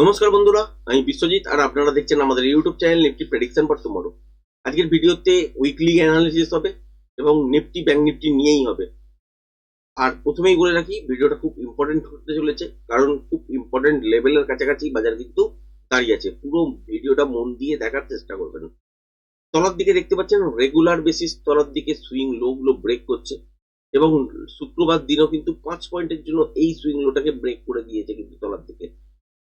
নমস্কার বন্ধুরা, আমি বিশ্বজিৎ আর আপনারা দেখছেন আমাদের YouTube channel Nifty prediction for tomorrow আজকের ভিডিওতে উইকলি অ্যানালিসিস হবে এবং নিফটি ব্যাংক নিফটি নিয়েই হবে। আর প্রথমেই বলে রাখি, ভিডিওটা খুব ইম্পর্টেন্ট হতে চলেছে, কারণ খুব ইম্পর্টেন্ট লেভেলের কাছাকাছি বাজার কিন্তু দাঁড়িয়ে আছে। পুরো ভিডিওটা মন দিয়ে দেখার চেষ্টা করবেন। তলার দিকে দেখতে পাচ্ছেন রেগুলার বেসিস তলার দিকে সুইং লো গুলো ব্রেক করছে এবং শুক্রবার দিনও কিন্তু পাঁচ পয়েন্টের জন্য এই সুইং লোটাকে ব্রেক করে দিয়েছে কিন্তু তলার দিকে।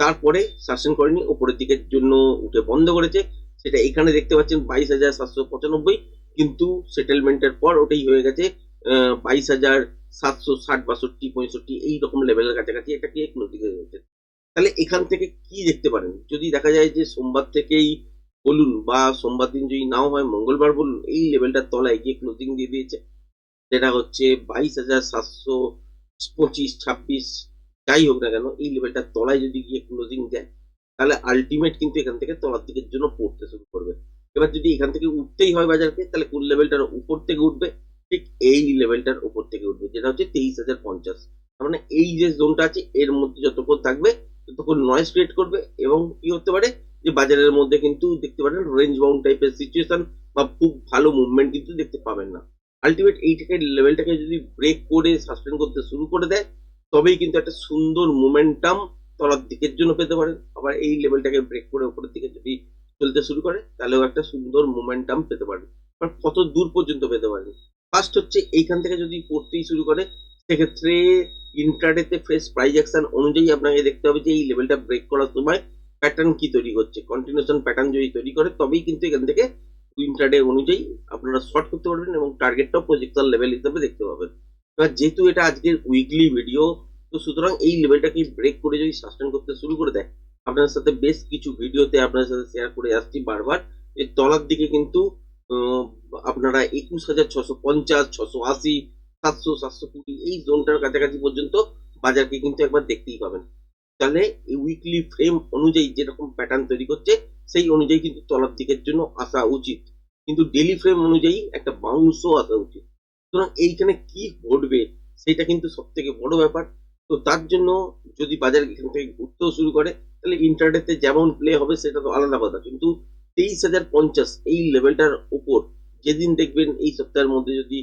তারপরে শাসন করেনি ওপরের দিকের জন্য উঠে বন্ধ করেছে। সেটা এখানে দেখতে পাচ্ছেন বাইশ হাজার সাতশো পঁচানব্বই, কিন্তু সেটেলমেন্টের পর ওটাই হয়ে গেছে বাইশ হাজার সাতশো ষাট, বাষট্টি, পঁয়ষট্টি এই রকম লেভেলের কাছাকাছি একটা কি ক্লোজিং হয়ে গেছে তাহলে এখান থেকে কি দেখতে পারেন? যদি দেখা যায় যে সোমবার থেকেই বলুন বা সোমবার দিন যদি নাও হয়, মঙ্গলবার বলুন, এই লেভেলটার তলায় গিয়ে ক্লোজিং দিয়ে দিয়েছে। যেটা হচ্ছে বাইশ হাজার সাতশো পঁচিশ, ছাব্বিশ যাই হোক না কেন, এই লেভেলটার তলায় যদি গিয়ে ক্লোজিং দেয়, তাহলে আলটিমেট কিন্তু এখান থেকে তলার দিকের জন্য পড়তে শুরু করবে। এবার যদি এখান থেকে উঠতেই হয় বাজারকে, তাহলে কোন লেভেলটার উপর থেকে উঠবে? ঠিক এই লেভেলটার উপর থেকে উঠবে, যেটা হচ্ছে তেইশ হাজার পঞ্চাশ। তার মানে এই যে জোনটা আছে, এর মধ্যে যতক্ষণ থাকবে, ততক্ষণ নয়েজ ক্রিয়েট করবে এবং কি হতে পারে যে বাজারের মধ্যে কিন্তু দেখতে পারেন রেঞ্জ বাউন্ড টাইপের সিচুয়েশন বা খুব ভালো মুভমেন্ট কিন্তু দেখতে পাবেন না। আলটিমেট এইটাকে লেভেলটাকে যদি ব্রেক করে সাসপেন্ড করতে শুরু করে দেয় তবেই কিন্তু একটা সুন্দর মোমেন্টাম তলার দিকের জন্য পেতে পারেন আবার এই লেভেলটাকে ব্রেক করে উপরের দিকে যদি চলতে শুরু করে, তাহলেও একটা সুন্দর মোমেন্টাম পেতে পারেন কত দূর পর্যন্ত পেতে পারেন ফার্স্ট হচ্ছে এইখান থেকে যদি পড়তেই শুরু করে, সেক্ষেত্রে ইন্ট্রাডেতে ফ্রেশ প্রাইজ অ্যাকশন অনুযায়ী আপনাকে দেখতে হবে যে এই লেভেলটা ব্রেক করার সময় প্যাটার্ন কি তৈরি হচ্ছে কন্টিনিউশন প্যাটার্ন যদি তৈরি করে, তবেই কিন্তু এখান থেকে ইন্ট্রাডে অনুযায়ী আপনারা শর্ট করতে পারবেন এবং টার্গেটটাও প্রজেকশন লেভেল হিসেবে দেখতে পাবেন। এবার যেহেতু এটা আজকের উইকলি ভিডিও তো সুতরাং এই লেভেলটাকে ব্রেক করে যদি সাস্টেন করতে শুরু করে দেয় আপনার সাথে বেশ কিছু ভিডিওতে আপনার সাথে শেয়ার করে আসছি বারবার। এর তলার দিকে কিন্তু আপনারা একুশ হাজার ছশো পঞ্চাশ, ছশো আশি, সাতশো সাতশো কুড়ি, এই জোনটার কাছাকাছি পর্যন্ত বাজারকে কিন্তু একবার দেখতেই পাবেন। তাহলে এই উইকলি ফ্রেম অনুযায়ী যেরকম প্যাটার্ন তৈরি করছে, সেই অনুযায়ী কিন্তু তলার দিকের জন্য আসা উচিত। কিন্তু ডেলি ফ্রেম অনুযায়ী একটা বাউন্সও আসা উচিত। সুতরাং এইখানে কি ঘটবে সেটা কিন্তু সব থেকে বড় ব্যাপার। তো তার জন্য যদি বাজার এখান থেকে ঘুরতেও শুরু করে, তাহলে ইন্টারনেটে যেমন প্লে হবে সেটা তো আলাদা কথা। কিন্তু তেইশ হাজার পঞ্চাশ এই লেভেলটার উপর যেদিন দেখবেন এই সপ্তাহের মধ্যে যদি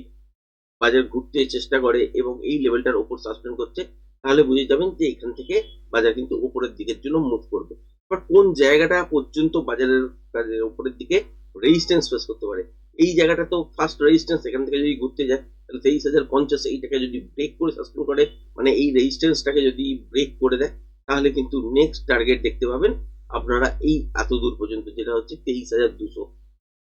বাজার ঘুরতে চেষ্টা করে এবং এই লেভেলটার উপর সাসপেন্ড করছে, তাহলে বুঝে যাবেন যে এখান থেকে বাজার কিন্তু উপরের দিকের জন্য মুভ করবে। বাট কোন জায়গাটা পর্যন্ত বাজারের বাজারের উপরের দিকে রেজিস্ট্যান্স ফেস করতে পারে? এই জায়গাটা তো ফার্স্ট রেজিস্ট্যান্স এখান থেকে যদি ঘুরতে যায়, তাহলে তেইশ হাজার পঞ্চাশ এইটাকে যদি ব্রেক করে সাসপেন্ড করে মানে এই রেজিস্ট্যান্সটাকে যদি ব্রেক করে দেয়, তাহলে কিন্তু নেক্সট টার্গেট দেখতে পাবেন আপনারা এই এত দূর পর্যন্ত, যেটা হচ্ছে তেইশ হাজার দুশো।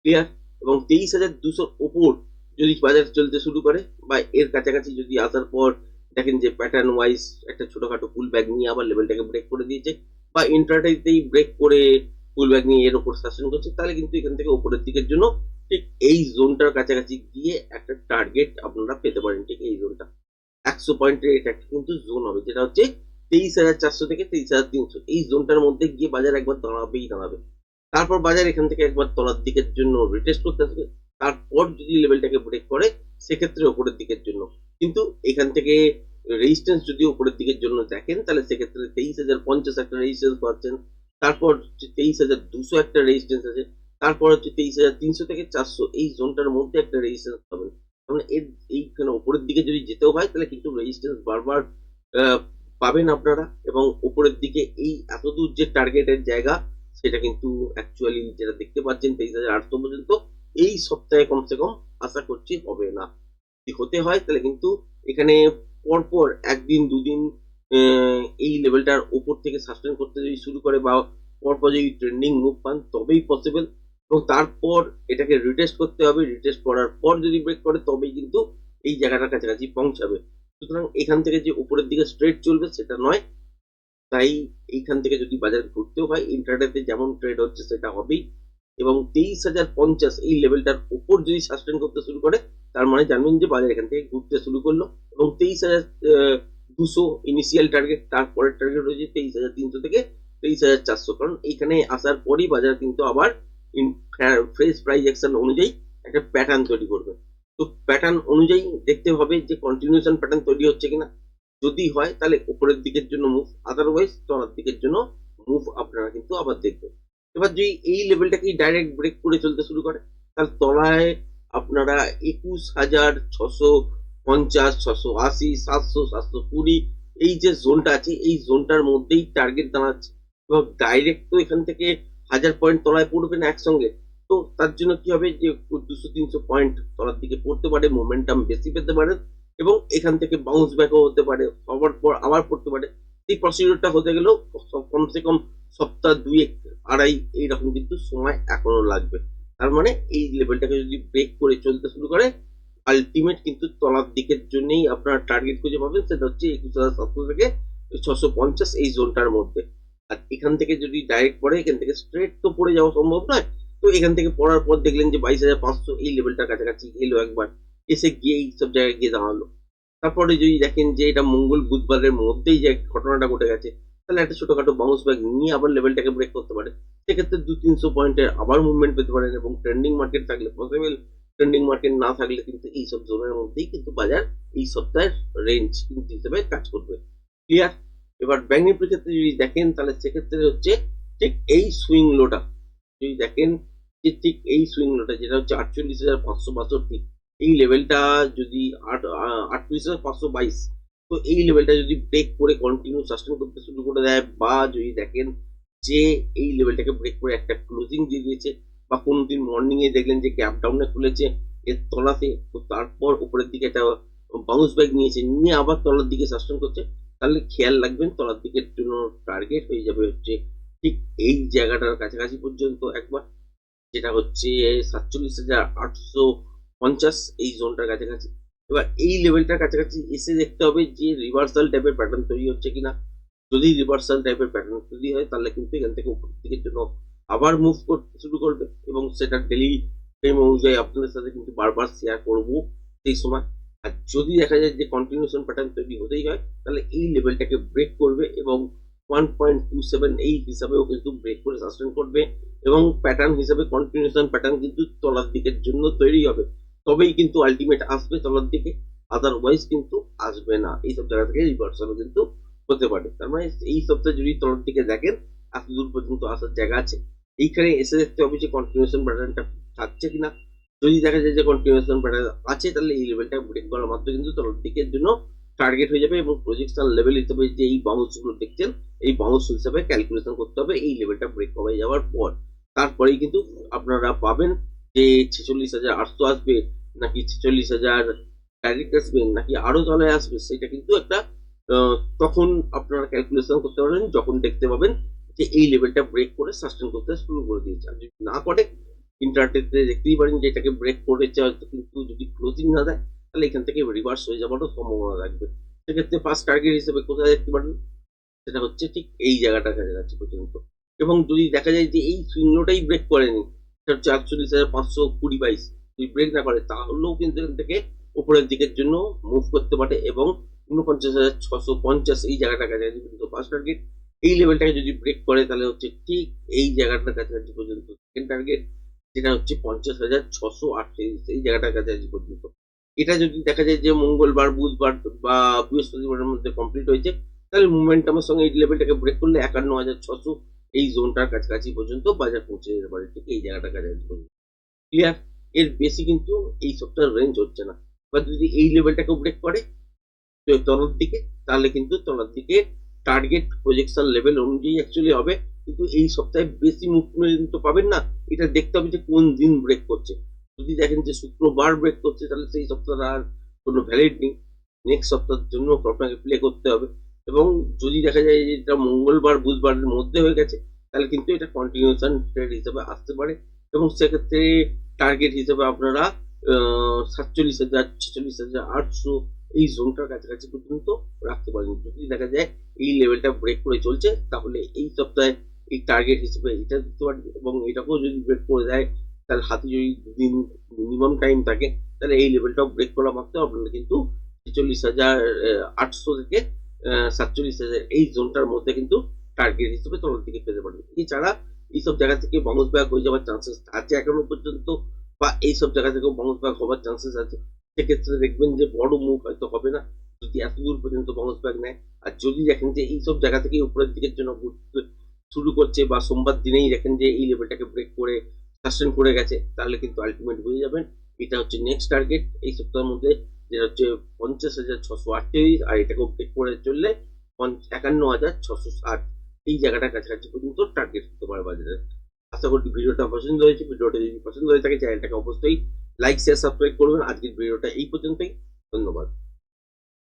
ক্লিয়ার এবং তেইশ হাজার দুশোর ওপর যদি বাজার চলতে শুরু করে, বা এর কাছাকাছি যদি আসার পর দেখেন যে প্যাটার্ন ওয়াইজ একটা ছোটখাটো ফুল ব্যাগ নিয়ে আবার লেভেলটাকে ব্রেক করে দিয়েছে, বা ইন্টারটাইতেই ব্রেক করে ফুল ব্যাগ নিয়ে এর ওপর শাসন করছে, তাহলে কিন্তু এখান থেকে ওপরের দিকের জন্য ঠিক এই জোনটার কাছাকাছি গিয়ে একটা টার্গেট আপনারা পেতে পারেন ঠিক এই জোনটা। একশো পয়েন্টের এটা একটা কিন্তু জোন হবে, যেটা হচ্ছে তেইশ হাজার চারশো থেকে তেইশ হাজার তিনশো। এই জোনটার মধ্যে গিয়ে বাজার একবার দাঁড়াবেই দাঁড়াবে। তারপর বাজার এখান থেকে একবার তলার দিকের জন্য রিটেস্ট করতে আসবে তারপর যদি লেভেলটাকে ব্রেক করে, সেক্ষেত্রে ওপরের দিকের জন্য। কিন্তু এখান থেকে রেজিস্ট্যান্স যদি উপরের দিকের জন্য দেখেন, তাহলে সেক্ষেত্রে তেইশ হাজার পঞ্চাশ একটা রেজিস্ট্যান্স পাচ্ছেন। তারপর তেইশ হাজার দুশো একটা রেজিস্ট্যান্স আছে। তারপর হচ্ছে তেইশ হাজার তিনশো থেকে চারশো এই জোনটার মধ্যে একটা রেজিস্ট্যান্স পাবেন। মানে এর এইখানে উপরের দিকে যদি যেতেও হয়, তাহলে কিন্তু রেজিস্ট্যান্স বারবার পাবেন আপনারা। এবং উপরের দিকে এই এতদূর যে টার্গেটের জায়গা, সেটা কিন্তু অ্যাকচুয়ালি যেটা দেখতে পাচ্ছেন তেইশ হাজার আটশো পর্যন্ত, এই সপ্তাহে কমসে কম আশা করছি হবে না। যদি হতে হয়, তাহলে কিন্তু এখানে পরপর একদিন, দুদিন এই লেভেলটার উপর থেকে সাস্টেন করতে যদি শুরু করে বা পরপর যদি ট্রেন্ডিং মুভ পান, তবেই পসিবল এবং তারপর এটাকে রিটেস্ট করতে হবে রিটেস্ট করার পর যদি ব্রেক করে, তবেই কিন্তু এই জায়গাটার কাছাকাছি পৌঁছাবে। সুতরাং এখান থেকে যে উপরের দিকে স্ট্রেট চলবে, সেটা নয়। তাই এইখান থেকে যদি বাজার ঘুরতেও হয় ইন্টারনেটে যেমন ট্রেড হচ্ছে, সেটা হবেই। এবং তেইশ হাজার পঞ্চাশ, এই লেভেলটার উপর যদি সাস্টেন করতে শুরু করে, তার মানে জানবেন যে বাজার এখান থেকে ঘুরতে শুরু করল। এবং তেইশ হাজার দুশো ইনিশিয়াল টার্গেট তারপরের টার্গেট রয়েছে তেইশ হাজার তিনশো থেকে তেইশ হাজার চারশো। কারণ এইখানে আসার পরই বাজার কিন্তু আবার ফ্রেশ প্রাইস অ্যাকশন অনুযায়ী একটা প্যাটার্ন তৈরি করবে। তো প্যাটার্ন অনুযায়ী দেখতে হবে যে কন্টিনিউশন প্যাটার্ন তৈরি হচ্ছে কিনা। যদি হয়, তাহলে উপরের দিকের জন্য মুভ আদারওয়াইজ তলার দিকের জন্য মুভ আপনারা কিন্তু আবার দেখবেন। এবার যদি এই লেভেলটাকেই ডাইরেক্ট ব্রেক করে চলতে শুরু করে, তাহলে তলায় আপনারা একুশ হাজার ছশো পঞ্চাশ, ছশো আশি, সাতশো সাতশো কুড়ি, এই যে জোনটা আছে, এই জোনটার মধ্যেই টার্গেট দাঁড়াচ্ছে। এবং ডাইরেক্ট তো এখান থেকে হাজার পয়েন্ট তলায় পড়বে না একসঙ্গে। তো তার জন্য কি হবে যে, দুশো তিনশো পয়েন্ট তলার দিকে পড়তে পারে মোমেন্টাম বেশি পেতে পারে এবং এখান থেকে বাউন্স ব্যাকও হতে পারে। আবার পর, আবার পড়তে পারে। এই প্রসিডিওরটা হতে গেলেও কমসে কম সপ্তাহ দুই এক আড়াই এইরকম কিন্তু সময় এখনও লাগবে। তার মানে এই লেভেলটাকে যদি ব্রেক করে চলতে শুরু করে আলটিমেট কিন্তু তলার দিকের জন্যই আপনার টার্গেট খুঁজে পাবেন। সেটা হচ্ছে একুশ হাজার সাতশো থেকে ছশো পঞ্চাশ এই জোনটার মধ্যে। আর এখান থেকে যদি ডাইরেক্ট পড়ে, এখান থেকে স্ট্রেট তো পড়ে যাওয়া সম্ভব নয়। তো এখান থেকে পড়ার পর দেখলেন যে বাইশ হাজার পাঁচশো এই লেভেলটার কাছাকাছি এলো একবার। এসে গিয়ে এই সব জায়গায় গিয়ে দাঁড়াল। তারপরে যদি দেখেন যে এটা মঙ্গল বুধবারের মধ্যেই যে ঘটনাটা ঘটে গেছে, তাহলে একটা ছোটখাটো বাউন্স ব্যাগ নিয়ে আবার লেভেলটাকে ব্রেক করতে পারে। সেক্ষেত্রে দু তিনশো পয়েন্টের আবার মুভমেন্ট পেতে পারেন এবং ট্রেন্ডিং মার্কেট থাকলে পসিবল ট্রেন্ডিং মার্কেট না থাকলে কিন্তু এই সব জোনের মধ্যেই কিন্তু বাজার এই সপ্তাহের রেঞ্জ কিন্তু হিসেবে কাজ করবে। ক্লিয়ার এবার ব্যাঙ্ক নিফটির ক্ষেত্রে যদি দেখেন, তাহলে সেক্ষেত্রে হচ্ছে ঠিক এই সুইং লোটা যদি দেখেন যে ঠিক এই সুইং লোটা যেটা হচ্ছে আটচল্লিশ হাজার পাঁচশো বাষট্টি এই লেভেলটা যদি আট আটত্রিশ হাজার পাঁচশো বাইশ, তো এই লেভেলটা যদি ব্রেক করে কন্টিনিউ সাস্টেন করতে শুরু করে দেয়, বা যদি দেখেন যে এই লেভেলটাকে ব্রেক করে একটা ক্লোজিং দিয়ে দিয়েছে, বা কোনো দিন মর্নিং এ দেখলেন যে গ্যাপ ডাউনে খুলেছে, এর তলাতে, তো তারপর উপরের দিকে একটা বাউন্স ব্যাগ নিয়েছে, নিয়ে আবার তলার দিকে সাস্টেন করছে তাহলে খেয়াল রাখবেন তলার দিকের জন্য টার্গেট হয়ে যাবে হচ্ছে ঠিক এই জায়গাটার কাছাকাছি পর্যন্ত একবার, যেটা হচ্ছে সাতচল্লিশ হাজার আটশো পঞ্চাশ এই জোনটার কাছাকাছি। এবার এই লেভেলটার কাছাকাছি এসে দেখতে হবে যে রিভার্সাল টাইপের প্যাটার্ন তৈরি হচ্ছে কিনা। যদি রিভার্সাল টাইপের প্যাটার্ন তৈরি হয়, তাহলে কিন্তু এখান থেকে উপরের দিকের জন্য আবার মুভ করতে শুরু করবে এবং সেটা ডেলি ফ্রেম অনুযায়ী আপনাদের সাথে কিন্তু বারবার শেয়ার করব সেই সময়। আর যদি দেখা যায় যে কন্টিনিউশন প্যাটার্ন তৈরি হতেই হয়, তাহলে এই লেভেলটাকে ব্রেক করবে এবং ওয়ান পয়েন্ট টু সেভেন এই হিসাবেও কিন্তু ব্রেক করে সাস্টেন করবে এবং প্যাটার্ন হিসাবে কন্টিনিউশন প্যাটার্ন কিন্তু তলার দিকের জন্য তৈরি হবে। তবেই কিন্তু আলটিমেট আসবে তলার দিকে আদারওয়াইজ কিন্তু আসবে না। এইসব জায়গা থেকে রিভার্সালও কিন্তু হতে পারে। তার মানে এই সপ্তাহে যদি তলার দিকে দেখেন এত দূর পর্যন্ত আসার জায়গা আছে। এইখানে এসে দেখতে হবে যে কন্টিনিউশন প্যাটার্নটা থাকছে কিনা। যদি দেখা যায় যে কন্টিনিউশন প্যাটার্ন আছে, তাহলে এই লেভেলটা ব্রেক করার মাত্র কিন্তু তলার দিকের জন্য টার্গেট হয়ে যাবে এবং প্রজেকশন লেভেল হিসেবে যে এই বাউন্সগুলো দেখছেন, এই বাউন্স হিসাবে ক্যালকুলেশন করতে হবে, এই লেভেলটা ব্রেক হয়ে যাওয়ার পর। তারপরেই কিন্তু আপনারা পাবেন যে ছেচল্লিশ হাজার আটশো আসবে, নাকি ছেচল্লিশ হাজার ডাইরেক্ট আসবে, নাকি আরও তলায় আসবে, সেটা কিন্তু একটা তখন আপনারা ক্যালকুলেশন করতে পারবেন, যখন দেখতে পাবেন যে এই লেভেলটা ব্রেক করে সাস্টেন করতে শুরু করে দিয়েছে। আর যদি না করে ইন্টারনেটে দেখতেই পারেন যে এটাকে ব্রেক করেছে হয়তো, কিন্তু যদি ক্লোজিং না দেয়, তাহলে এখান থেকে রিভার্স হয়ে যাওয়ারও সম্ভাবনা থাকবে। সেক্ষেত্রে ফার্স্ট টার্গেট হিসেবে কোথায় দেখতে পারেন? সেটা হচ্ছে ঠিক এই জায়গাটার কাছাকাছি পর্যন্ত। এবং যদি দেখা যায় যে এই শূন্যটাই ব্রেক করেনি সেটা হচ্ছে আটচল্লিশ হাজার পাঁচশো কুড়ি বাইশ, যদি ব্রেক না করে, তাহলেও কিন্তু এখান থেকে উপরের দিকের জন্য মুভ করতে পারে এবং উনপঞ্চাশ হাজার ছশো পঞ্চাশ এই জায়গাটার কাছাকাছি পর্যন্ত ফার্স্ট টার্গেট এই লেভেলটাকে যদি ব্রেক করে, তাহলে হচ্ছে ঠিক এই জায়গাটার কাছাকাছি পর্যন্ত সেকেন্ড টার্গেট যেটা হচ্ছে পঞ্চাশ হাজার ছশো আটত্রিশ এই জায়গাটার কাছাকাছি পর্যন্ত। এটা যদি দেখা যায় যে মঙ্গলবার, বুধবার বা বৃহস্পতিবারের মধ্যে কমপ্লিট হয়েছে, তাহলে মুভমেন্টামের সঙ্গে এই লেভেলটাকে ব্রেক করলে একান্ন হাজার ছশো এই জোনটার কাছাকাছি পর্যন্ত বাজার পৌঁছে যেতে পারে। ঠিক এই জায়গাটার কাছাকাছি পর্যন্ত। ক্লিয়ার এর বেশি কিন্তু এই সপ্তাহের রেঞ্জ হচ্ছে না। বা যদি এই লেভেলটাকে ব্রেক করে তলার দিকে, তাহলে কিন্তু তলার দিকে টার্গেট প্রজেকশন লেভেল অনুযায়ী অ্যাকচুয়ালি হবে। কিন্তু এই সপ্তাহে বেশি মুভমেন্ট তো পাবেন না। এটা দেখতে হবে যে কোন দিন ব্রেক করছে। যদি দেখেন যে শুক্রবার ব্রেক করছে, তাহলে সেই সপ্তাহে আর কোনো ভ্যালিড নেই। নেক্সট সপ্তাহের জন্য আপনাকে প্লে করতে হবে। এবং যদি দেখা যায় যে এটা মঙ্গলবার বুধবারের মধ্যে হয়ে গেছে, তাহলে কিন্তু এটা কন্টিনিউশন ট্রেড হিসেবে আসতে পারে। এবং সেক্ষেত্রে টার্গেট হিসেবে আপনারা সাতচল্লিশ হাজার, ছেচল্লিশ হাজার আটশো এই জোনটার কাছাকাছি পর্যন্ত রাখতে পারেন। যদি দেখা যায় এই লেভেলটা ব্রেক করে চলছে, তাহলে এই সপ্তাহে এই টার্গেট হিসেবে এটা দিতে পারেন এবং এটাকেও যদি ব্রেক করে দেয়, তাহলে হাতে যদি দুদিন মিনিমাম টাইম থাকে, তাহলে এই লেভেলটাও ব্রেক করা মাত্র আপনারা কিন্তু ছেচল্লিশ হাজার আটশো থেকে সাতচল্লিশ হাজার এই জোনটার মধ্যে কিন্তু টার্গেট হিসেবে তলার দিকে পেতে পারেন এছাড়া এইসব জায়গা থেকে বাউন্স ব্যাক হয়ে যাওয়ার চান্সেস আছে এখনও পর্যন্ত বা এইসব জায়গা থেকেও বাউন্স ব্যাক হওয়ার চান্সেস আছে। সেক্ষেত্রে দেখবেন যে বড় মুভ হয়তো হবে না। যদি এত দূর পর্যন্ত বাউন্স ব্যাক নেয়, আর যদি দেখেন যে এইসব জায়গা থেকে উপরের দিকের জন্য শুরু করছে বা সোমবার দিনেই দেখেন যে এই লেভেলটাকে ব্রেক করে সাস্টেন করে গেছে, তাহলে কিন্তু আলটিমেট বুঝে যাবেন এটা হচ্ছে নেক্সট টার্গেট এই সপ্তাহের মধ্যে, যেটা হচ্ছে পঞ্চাশ হাজার ছশো আটত্রিশ আর এটাকে ব্রেক করে চললে একান্ন হাজার ছশো ষাট। এই জায়গাটা কাছাকাছি পর্যন্ত টার্গেট হতে পারে বাজারে আশা করি ভিডিওটা পছন্দ হয়েছে। ভিডিওটা যদি পছন্দ হয়ে থাকে চ্যানেলটাকে অবশ্যই লাইক শেয়ার সাবস্ক্রাইব করবেন। আজকের ভিডিওটা এই পর্যন্তই। ধন্যবাদ।